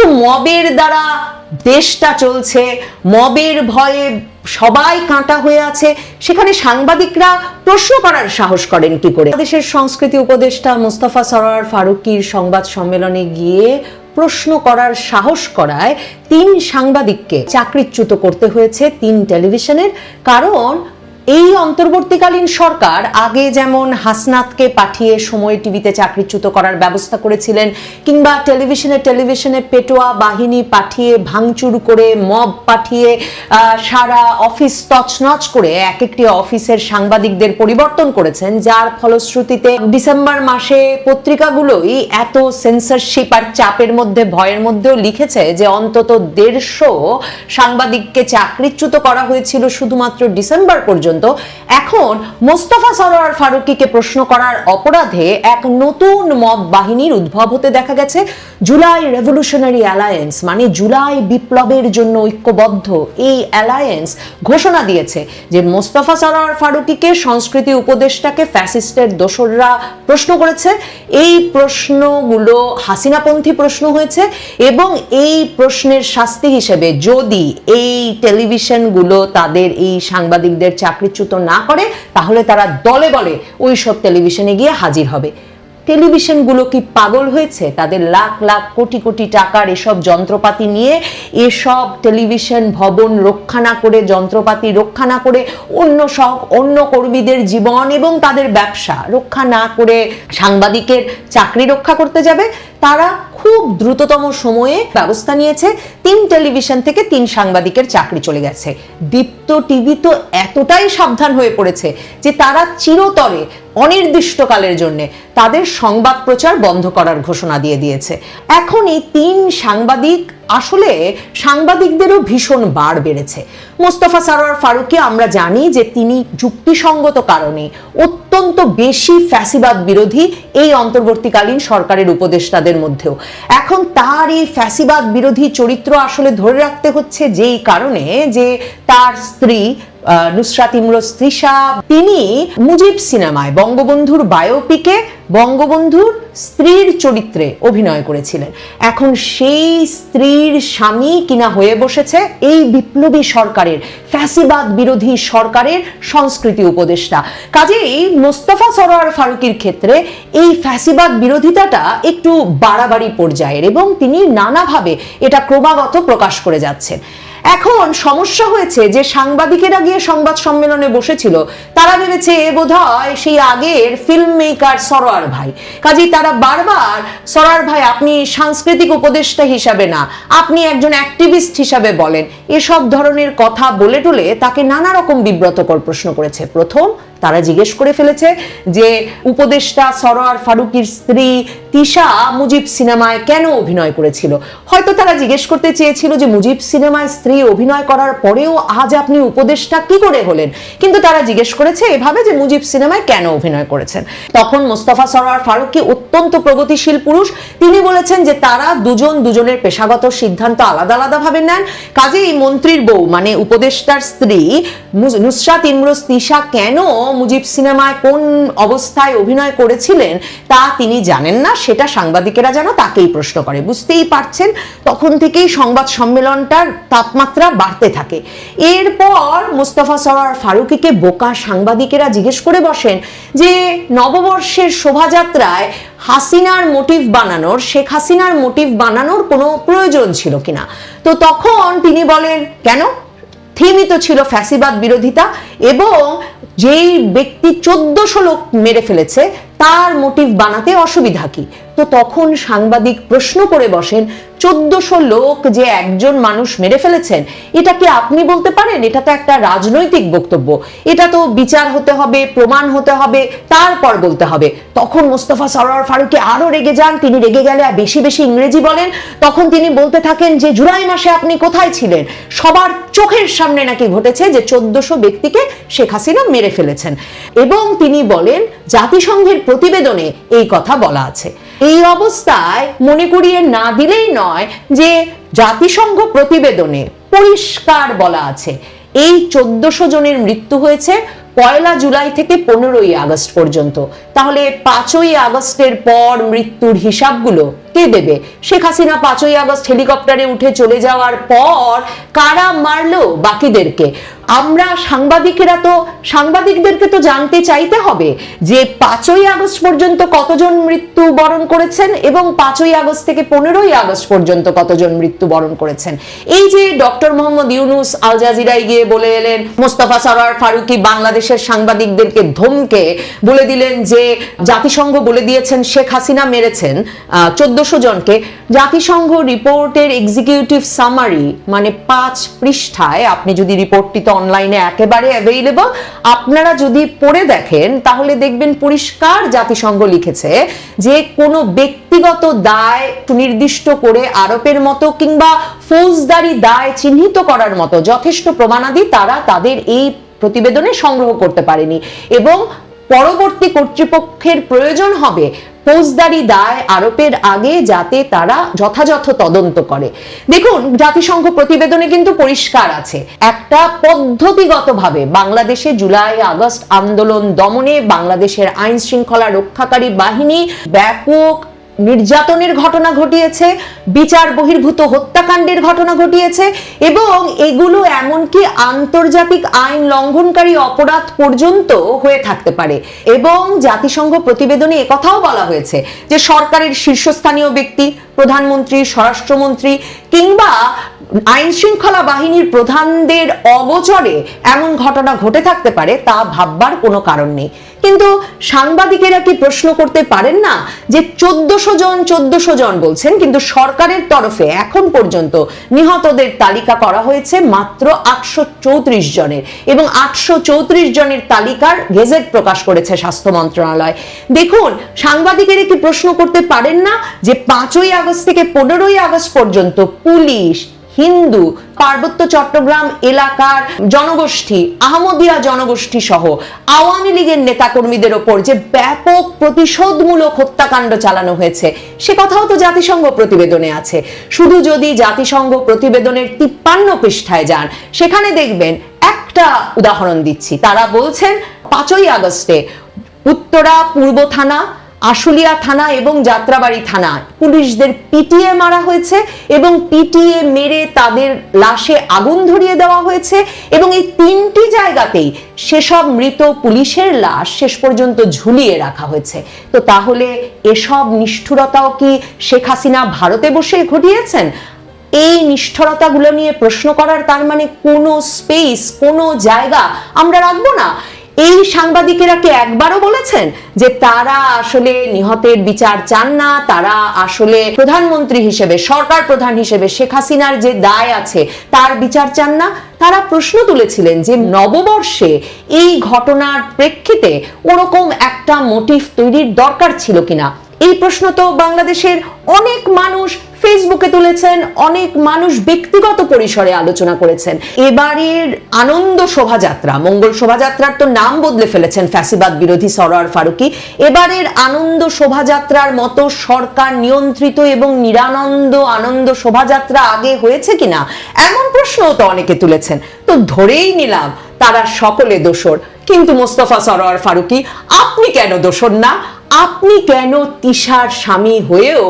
তো মবের দ্বারা দেশটা চলছে, মবের ভয়ে সবাই কাঁটা হয়ে আছে। সেখানে সাংবাদিকরা প্রশ্ন করার সাহস করেন কি করে? দেশের সংস্কৃতি উপদেষ্টা মুস্তাফা সরোয়ার ফারুকির সংবাদ সম্মেলনে গিয়ে প্রশ্ন করার সাহস করায় তিন সাংবাদিককে চাকরিচ্যুত করতে হয়েছে তিন টেলিভিশনের। কারণ এই অন্তর্বর্তীকালীন সরকার আগে যেমন হাসনাতকে পাঠিয়ে সময় টিভিতে চাকরিচ্যুত করার ব্যবস্থা করেছিলেন, কিংবা টেলিভিশনে টেলিভিশনে পেটোয়া বাহিনী পাঠিয়ে, ভাঙচুর করে, মব পাঠিয়ে সারা অফিস তছনছ করে এক একটি অফিসের সাংবাদিকদের পরিবর্তন করেছেন, যার ফলশ্রুতিতে ডিসেম্বর মাসে পত্রিকাগুলোই এত সেন্সরশিপ আর চাপের মধ্যে, ভয়ের মধ্যেও লিখেছে যে অন্তত দেড়শো সাংবাদিককে চাকরিচ্যুত করা হয়েছিল শুধুমাত্র ডিসেম্বর পর্যন্ত। এখন মোস্তফা সরোয়ার ফারুকিকে প্রশ্ন করার অপরাধে এক নতুন মব বাহিনীর উদ্ভব হতে দেখা গেছে। জুলাই রেভলিউশনারি অ্যালায়েন্স মানে জুলাই বিপ্লবের জন্য ঐক্যবদ্ধ এই অ্যালায়েন্স ঘোষণা দিয়েছে যে মোস্তফা সরোয়ার ফারুকিকে সংস্কৃতি উপদেষ্টাকে ফ্যাসিস্টের দোসররা প্রশ্ন করেছে। এই প্রশ্নগুলো হাসিনাপন্থী প্রশ্ন হয়েছে এবং এই প্রশ্নের শাস্তি হিসেবে যদি এই টেলিভিশনগুলো তাদের এই সাংবাদিকদের চাকরিচ্যুত না করে তাহলে তারা দলে বলে ওই সব টেলিভিশনে গিয়ে হাজির হবে। টেলিভিশনগুলো কি পাগল হয়েছে? তাদের লাখ লাখ, কোটি কোটি টাকার এসব যন্ত্রপাতি নিয়ে এসব টেলিভিশন ভবন রক্ষা না করে, যন্ত্রপাতি রক্ষা না করে অন্য সব, অন্য কর্মীদের জীবন এবং তাদের ব্যবসা রক্ষা না করে সাংবাদিকের চাকরি রক্ষা করতে যাবে। তারা খুব দ্রুততম সময়ে ব্যবস্থা নিয়েছে। তিন টেলিভিশন থেকে তিন সাংবাদিকের চাকরি চলে গেছে। দীপ্ত টিভি তো এতটাই সাবধান হয়ে পড়েছে যে তারা চিরতরে অনির্দিষ্টকালের জন্য তাদের সংবাদ প্রচার বন্ধ করার ঘোষণা দিয়ে দিয়েছে। এখনই তিন সাংবাদিক আসলে সাংবাদিকদেরও ভীষণ বার বেড়েছে। মোস্তফা সারোয়ার ফারুককে আমরা জানি যে তিনি যুক্তিসঙ্গত কারণে অত্যন্ত বেশি ফ্যাসিবাদ বিরোধী এই অন্তর্বর্তীকালীন সরকারের উপদেষ্টাদের মধ্যেও। এখন তার এই ফ্যাসিবাদ বিরোধী চরিত্র আসলে ধরে রাখতে হচ্ছে যেই কারণে যে তার স্ত্রী নুসরাত ইমরোজ তৃষা তিনি মুজিব সিনেমায় বঙ্গবন্ধুর বায়োপিকে বঙ্গবন্ধুর স্ত্রীর চরিত্রে অভিনয় করেছিলেন। এখন সেই স্ত্রীর স্বামী কিনা হয়ে বসেছে এই বিপ্লবী সরকারের, ফ্যাসিবাদ বিরোধী সরকারের সংস্কৃতি উপদেষ্টা। কাজেই মোস্তফা সরোয়ার ফারুকির ক্ষেত্রে এই ফ্যাসিবাদ বিরোধিতাটা একটু বাড়াবাড়ি পর্যায়ের এবং তিনি নানাভাবে এটা ক্রমাগত প্রকাশ করে যাচ্ছেন। এখন সমস্যা হয়েছে যে সাংবাদিকেরা গিয়ে সংবাদ সম্মেলনে বসেছিল, তারা ভেবেছে এ বোধ হয় সেই আগের ফিল্ম মেকার সরোয়ার ভাই। কাজেই তারা বারবার, সরোয়ার ভাই, আপনি সাংস্কৃতিক উপদেষ্টা হিসাবে না, আপনি একজন অ্যাক্টিভিস্ট হিসাবে বলেন। এসব ধরনের কথা বলে টুলে তাকে নানা রকম বিব্রতকর প্রশ্ন করেছে। প্রথম তারা জিজ্ঞেস করে ফেলেছে যে উপদেষ্টা সরোয়ার ফারুকির স্ত্রী তিশা মুজিব সিনেমায় কেন অভিনয় করেছিল। হয়তো তারা জিজ্ঞেস করতে চেয়েছিল যে মুজিব সিনেমায় স্ত্রী অভিনয় করার পরেও আজ আপনি উপদেষ্টা কি করে হলেন? কিন্তু তারা জিজ্ঞেস করেছে এভাবে যে মুজিব সিনেমায় কেন অভিনয় করেছেন। তখন মোস্তফা সরোয়ার ফারুকি অত্যন্ত প্রগতিশীল পুরুষ। তিনি বলেছেন যে তারা দুজন দুজনের পেশাগত সিদ্ধান্ত আলাদা আলাদা ভাবে নেন। কাজে এই মন্ত্রীর বউ মানে উপদেষ্টার স্ত্রী নুসরাত ইমরোজ তিশা কেন মুজিব সিনেমায় কোন অবস্থায় অভিনয় করেছিলেন তা তিনি জানেন না। সেটা সাংবাদিকেরা যেন তাকেই প্রশ্ন করে। বুঝতেই পারছেন, তখন থেকেই সংবাদ সম্মেলনটার তাপমাত্রা বাড়তে থাকে। এরপর মুস্তফা সরার ফারুকিকে বোকা সাংবাদিকেরা জিজ্ঞেস করে বসেন যে, নববর্ষের শোভাযাত্রায় হাসিনার মোটিভ বানানোর, শেখ হাসিনার মোটিভ বানানোর কোনো প্রয়োজন ছিল কিনা? তো তখন তিনি বলেন, কেন? থিমই তো ছিল ফ্যাসিবাদ বিরোধিতা এবং যেই ব্যক্তি চোদ্দশো লোক মেরে ফেলেছে, তার মোটিভ বানাতে অসুবিধা কি? তো তখন সাংবাদিক প্রশ্ন করে বসেন, চোদ্দশো লোক যে একজন মানুষ মেরে ফেলেছেন, এটা কি আপনি বলতে পারেন? এটা তো একটা রাজনৈতিক বক্তব্য। এটা তো বিচার হতে হবে, প্রমাণ হতে হবে, তারপর বলতে হবে। তখন মোস্তফা সরোয়ার ফারুকি আরও রেগে যান। তিনি রেগে গেলে আর বেশি বেশি ইংরেজি বলেন। তখন তিনি বলতে থাকেন যে, জুলাই মাসে আপনি কোথায় ছিলেন? সবার চোখের সামনে নাকি ঘটেছে যে চোদ্দশো ব্যক্তিকে শেখ হাসিনা মেরে ফেলেছেন। এবং তিনি বলেন, জাতিসংঘের প্রতিবেদনে এই কথা বলা আছে। এই অবস্থায় মনে করিয়ে না দিলেই নয় যে জাতিসংঘ প্রতিবেদনে পরিষ্কার বলা আছে, এই চোদ্দশো জনের মৃত্যু হয়েছে পয়লা জুলাই থেকে পনেরোই আগস্ট পর্যন্ত। তাহলে পাঁচই আগস্টের পর মৃত্যুর হিসাবগুলো কে দেবে? শেখ হাসিনা পাঁচই আগস্ট হেলিকপ্টারে উঠে চলে যাওয়ার পর কারা মারলো বাকিদেরকে? আমরা সাংবাদিকেরা তো, সাংবাদিকদেরকে তো জানতে চাইতে হবে যে পাঁচই আগস্ট পর্যন্ত কতজন মৃত্যু বরণ করেছেন এবং পাঁচই আগস্ট থেকে পনেরোই আগস্ট পর্যন্ত কতজন মৃত্যু বরণ করেছেন। এই যে ডক্টর মোহাম্মদ ইউনুস, আল জাজিরায় গিয়ে বলে এলেন, মোস্তফা সরোয়ার ফারুকি বাংলাদেশের সাংবাদিকদেরকে ধমকে বলে দিলেন যে জাতিসংঘ বলে দিয়েছেন, শেখ হাসিনা মেরেছেন চোদ্দশো জনকে। জাতিসংঘ রিপোর্টের এক্সিকিউটিভ সামারি মানে পাঁচ পৃষ্ঠায় আপনি যদি রিপোর্টটি তো অনলাইনে একেবারে অ্যাভেইলেবল আপনারা যদি পড়ে দেখেন, তাহলে দেখবেন পরিষ্কার জাতিসংঘ লিখেছে যে কোনো ব্যক্তিগত দায় সুনির্দিষ্ট করে আরোপের মতো কিংবা ফৌজদারি দায় চিহ্নিত করার মতো যথেষ্ট প্রমাণাদি তারা তাদের এই প্রতিবেদনে সংগ্রহ করতে পারেনি। এবং পরবর্তী কর্তৃপক্ষের প্রয়োজন হবে ফৌজদারি দায় আরোপের আগে যাতে তারা যথাযথ তদন্ত করে। দেখুন, জাতিসংঘ প্রতিবেদনে কিন্তু পরিষ্কার আছে। একটা পদ্ধতিগতভাবে বাংলাদেশে জুলাই, আগস্ট আন্দোলন দমনে বাংলাদেশের আইন শৃঙ্খলা রক্ষাকারী বাহিনী ব্যাপক নির্যাতনের ঘটনা ঘটিয়েছে, বিচার বহির্ভূত হত্যাকাণ্ডের ঘটনা ঘটিয়েছে এবং এগুলো এমনকি আন্তর্জাতিক আইন লঙ্ঘনকারী অপরাধ পর্যন্ত হয়ে থাকতে পারে। এবং জাতিসংঘ প্রতিবেদনে একথাও বলা হয়েছে যে সরকারের শীর্ষস্থানীয় ব্যক্তি, প্রধানমন্ত্রী, স্বরাষ্ট্রমন্ত্রী কিংবা আইন শৃঙ্খলা বাহিনীর প্রধানদের অগোচরে এমন ঘটনা ঘটে থাকতে পারে তা ভাববার কোনো কারণ নেই। কিন্তু সাংবাদিকেরা কি প্রশ্ন করতে পারেন না যে চোদ্দশো জন চোদ্দশো জন বলছেন, কিন্তু সরকারের তরফে এখন পর্যন্ত নিহতদের তালিকা করা হয়েছে মাত্র আটশো চৌত্রিশ জনের এবং আটশো চৌত্রিশ জনের তালিকার গেজেট প্রকাশ করেছে স্বাস্থ্য মন্ত্রণালয়। দেখুন, সাংবাদিকেরা কি প্রশ্ন করতে পারেন না যে পাঁচই আগস্ট থেকে পনেরোই আগস্ট পর্যন্ত পুলিশ হিন্দু, পার্বত্য চট্টগ্রাম এলাকার জনগোষ্ঠী, আহমদিয়া জনগোষ্ঠী সহ আওয়ামী লীগের নেতাকর্মীদের ওপর যে ব্যাপক প্রতিশোধমূলক হত্যাকাণ্ড চালানো হয়েছে, সে কথাও তো জাতিসংঘ প্রতিবেদনে আছে। শুধু যদি জাতিসংঘ প্রতিবেদনের তিপ্পান্ন পৃষ্ঠায় যান, সেখানে দেখবেন একটা উদাহরণ দিচ্ছি। তারা বলছেন, পাঁচই আগস্টে উত্তরা পূর্ব থানা আশুলিয়া থানা এবং যাত্রাবাড়ি থানা পুলিশদের পিটিয়ে মারা হয়েছে এবং পিটিয়ে মেরে তাদের লাশে আগুন ধরিয়ে দেওয়া হয়েছে এবং এই তিনটি জায়গাতেই সেসব মৃত পুলিশের লাশ শেষ পর্যন্ত ঝুলিয়ে রাখা হয়েছে। তো তাহলে এসব নিষ্ঠুরতাও কি শেখ হাসিনা ভারতে বসে ঘটিয়েছেন? এই নিষ্ঠুরতাগুলো নিয়ে প্রশ্ন করার তার মানে কোনো স্পেস কোনো জায়গা আমরা রাখব না। এই সাংবাদিকেরা কি একবারও বলেছেন যে তারা আসলে নিহতের বিচার চান না? তারা আসলে প্রধানমন্ত্রী হিসেবে, সরকার প্রধান হিসেবে শেখ হাসিনার যে দায় আছে, তার বিচার চান না? তারা প্রশ্ন তুলেছিলেন যে নববর্ষে এই ঘটনার প্রেক্ষিতে ওরকম একটা মোটিভ তৈরির দরকার ছিল কিনা? এই প্রশ্ন তো বাংলাদেশের অনেক মানুষ ফেসবুকে তুলেছেন, অনেক মানুষ ব্যক্তিগত পরিসরে আলোচনা করেছেন। এবারের আনন্দ শোভাযাত্রা, মঙ্গল শোভাযাত্রার তো নাম বদলে ফেলেছেন ফ্যাসিবাদ বিরোধী সরোয়ার ফারুকি। এবারের আনন্দ শোভাযাত্রার মতো সরকার নিয়ন্ত্রিত এবং নিরানন্দ আনন্দ শোভাযাত্রা আগে হয়েছে কিনা, এমন প্রশ্নও তো অনেকে তুলেছেন। তো ধরেই নিলাম, তারা সকলে দোষর। কিন্তু মোস্তফা সরোয়ার ফারুকি, আপনি কেন দোষর না? আপনি কেন তিশার স্বামী হয়েও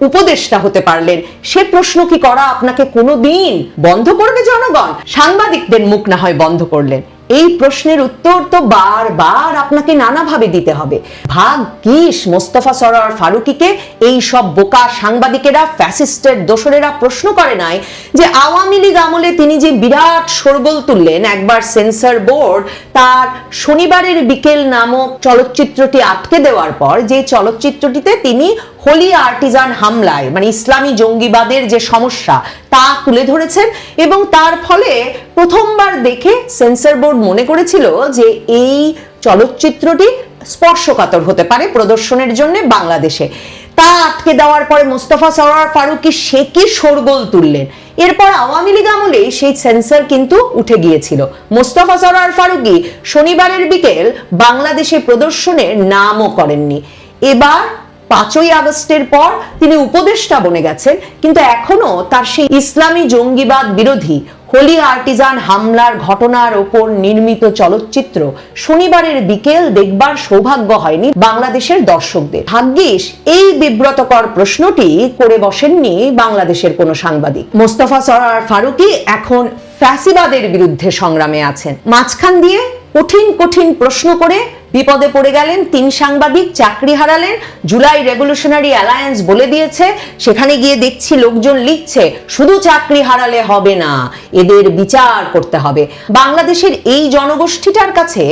উপদেষ্টা হতে পারলেন? সে প্রশ্ন কি করা আপনাকে কোনো দিন বন্ধ করবে জনগণ? সাংবাদিকদের মুখ না হয় বন্ধ করলেন। এই প্রশ্নের উত্তর তো বারবার আপনাকে নানাভাবে দিতে হবে। ভাগ্যিস মোস্তফা সরোয়ার ফারুকিকে এই সব বোকা সাংবাদিকেরা, ফ্যাসিস্টের দোসরেরা প্রশ্ন করে নাই যে আওয়ামী লীগ আমলে তিনি যে বিরাট সরগোল তুললেন, একবার সেন্সর বোর্ড তার শনিবারের বিকেল নামক চলচ্চিত্রটি আটকে দেওয়ার পর, যে চলচ্চিত্রটিতে তিনি হোলি আর্টিজান হামলায় মানে ইসলামী জঙ্গিবাদের যে সমস্যা, তা তুলে ধরেছেন এবং তার ফলে প্রথমবার দেখে সেন্সর বোর্ড মনে করেছিল যে এই চলচ্চিত্রটি স্পর্শকাতর হতে পারে প্রদর্শনের জন্য বাংলাদেশে। তা আটকে দেওয়ার পরে মোস্তফা সরোয়ার ফারুকি সে কি শোরগোল তুললেন? এরপর আওয়ামী লীগ আমলে সেই সেন্সর কিন্তু উঠে গিয়েছিল। মোস্তফা সরোয়ার ফারুকি শনিবারের বিকেল বাংলাদেশে প্রদর্শনের নামও করেননি। এবার পাঁচই আগস্টের পর তিনি উপদেষ্টা বনে গেছেন, কিন্তু এখনও তার সেই ইসলামী জঙ্গিবাদ বিরোধী হোলি আর্টিজান হামলার ঘটনার ওপর নির্মিত চলচ্চিত্র শনিবারের বিকেল দেখবার সৌভাগ্য হয়নি বাংলাদেশের দর্শকদের। ভাগ্যিস, এই বিব্রতকর প্রশ্নটি করে বসেননি বাংলাদেশের কোনো সাংবাদিক। মোস্তফা সরার ফারুকি এখন ফ্যাসিবাদের বিরুদ্ধে সংগ্রামে আছেন। মাঝখান দিয়ে কঠিন কঠিন প্রশ্ন করে বিপদে পড়ে গেলেন, তিন সাংবাদিক চাকরি হারালেন, জুলাই রেভলিউশনারি অ্যালায়েন্স বলে দিয়েছে, সেখানে গিয়ে দেখছি লোকজন লিখছে, শুধু চাকরি হারালে হবে না, এদের বিচার করতে হবে। বাংলাদেশের এই জনগোষ্ঠীটার কাছে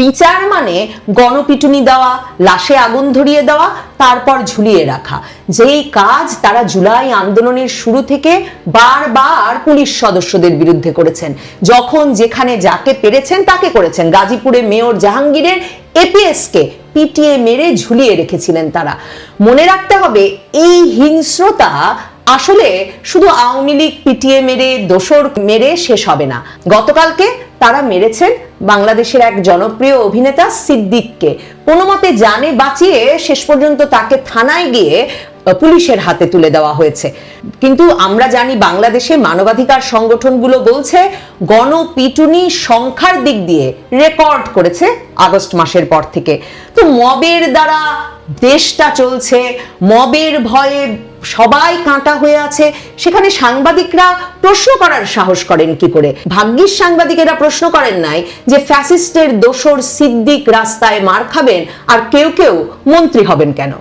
বিচার মানে গণপিটুনি দেওয়া, লাশে আগুন ধরিয়ে দেওয়া, তারপর ঝুলিয়ে রাখা। যেই কাজ তারা জুলাই আন্দোলনের শুরু থেকে বারবার পুলিশ সদস্যদের বিরুদ্ধে করেছেন। যখন যেখানে যাকে পেরেছেন তাকে করেছেন। গাজীপুরে মেয়র জাহাঙ্গীরের এপিএস কে পিটিএ মেরে ঝুলিয়ে রেখেছিলেন তারা। মনে রাখতে হবে, এই হিংস্রতা আসলে শুধু আওয়ামী লীগ পিটিএ মেরে, দোসর মেরে শেষ হবে না। গতকালকে তারা মেরেছেন বাংলাদেশের এক জনপ্রিয় অভিনেতা সিদ্দিককে। কোনো মতে জানে বাঁচিয়ে শেষ পর্যন্ত তাকে থানায় গিয়ে পুলিশের হাতে তুলে দেওয়া হয়েছে। কিন্তু আমরা জানি বাংলাদেশে মানবাধিকার সংগঠনগুলো বলছে, গণপিটুনি সংখ্যার দিক দিয়ে রেকর্ড করেছে আগস্ট মাসের পর থেকে। তো মবের দ্বারা দেশটা চলছে, মবের ভয়ে সবাই কাঁটা হয়ে আছে। সেখানে সাংবাদিকরা প্রশ্ন করার সাহস করেন কি করে? ভাগ্যিস সাংবাদিকেরা প্রশ্ন করেন নাই যে ফ্যাসিস্টের দোসর সিদ্দিক রাস্তায় মার খাবেন আর কেউ কেউ মন্ত্রী হবেন কেন?